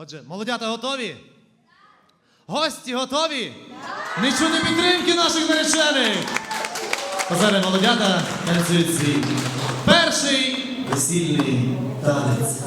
Отже, молодята готові? Гості готові? Нічого не підтримки наших наречених. Позади молодята танцюють свій перший весільний танець.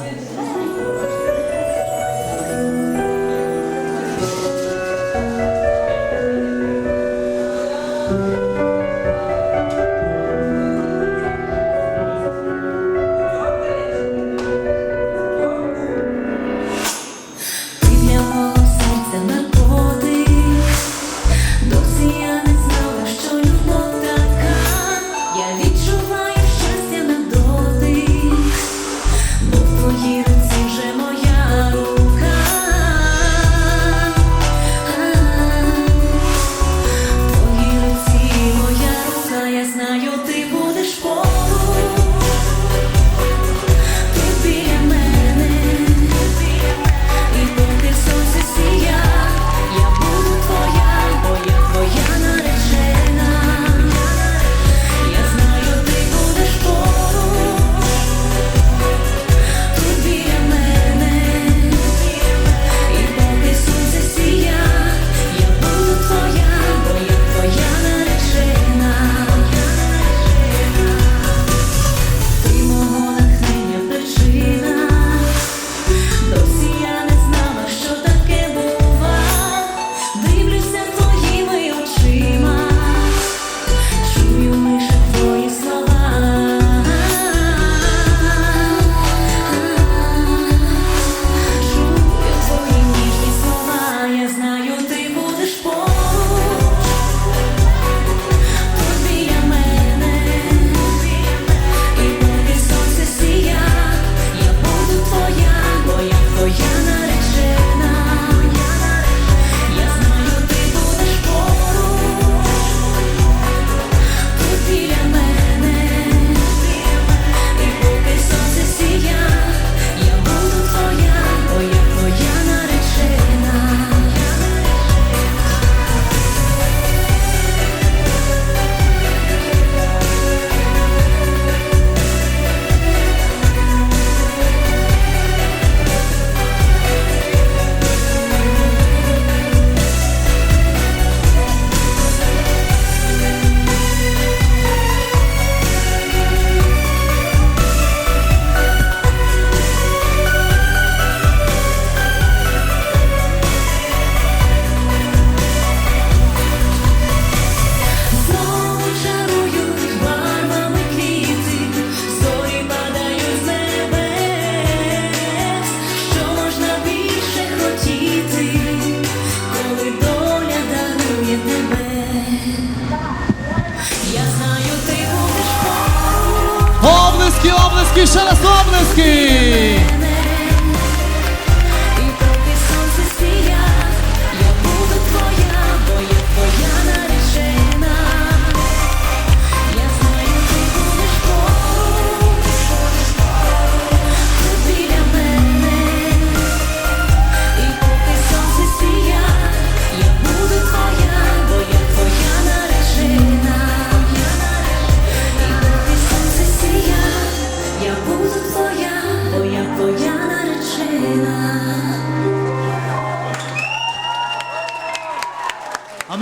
Облески, ще раз облески!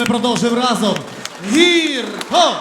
ми продовжимо разом. Гірко!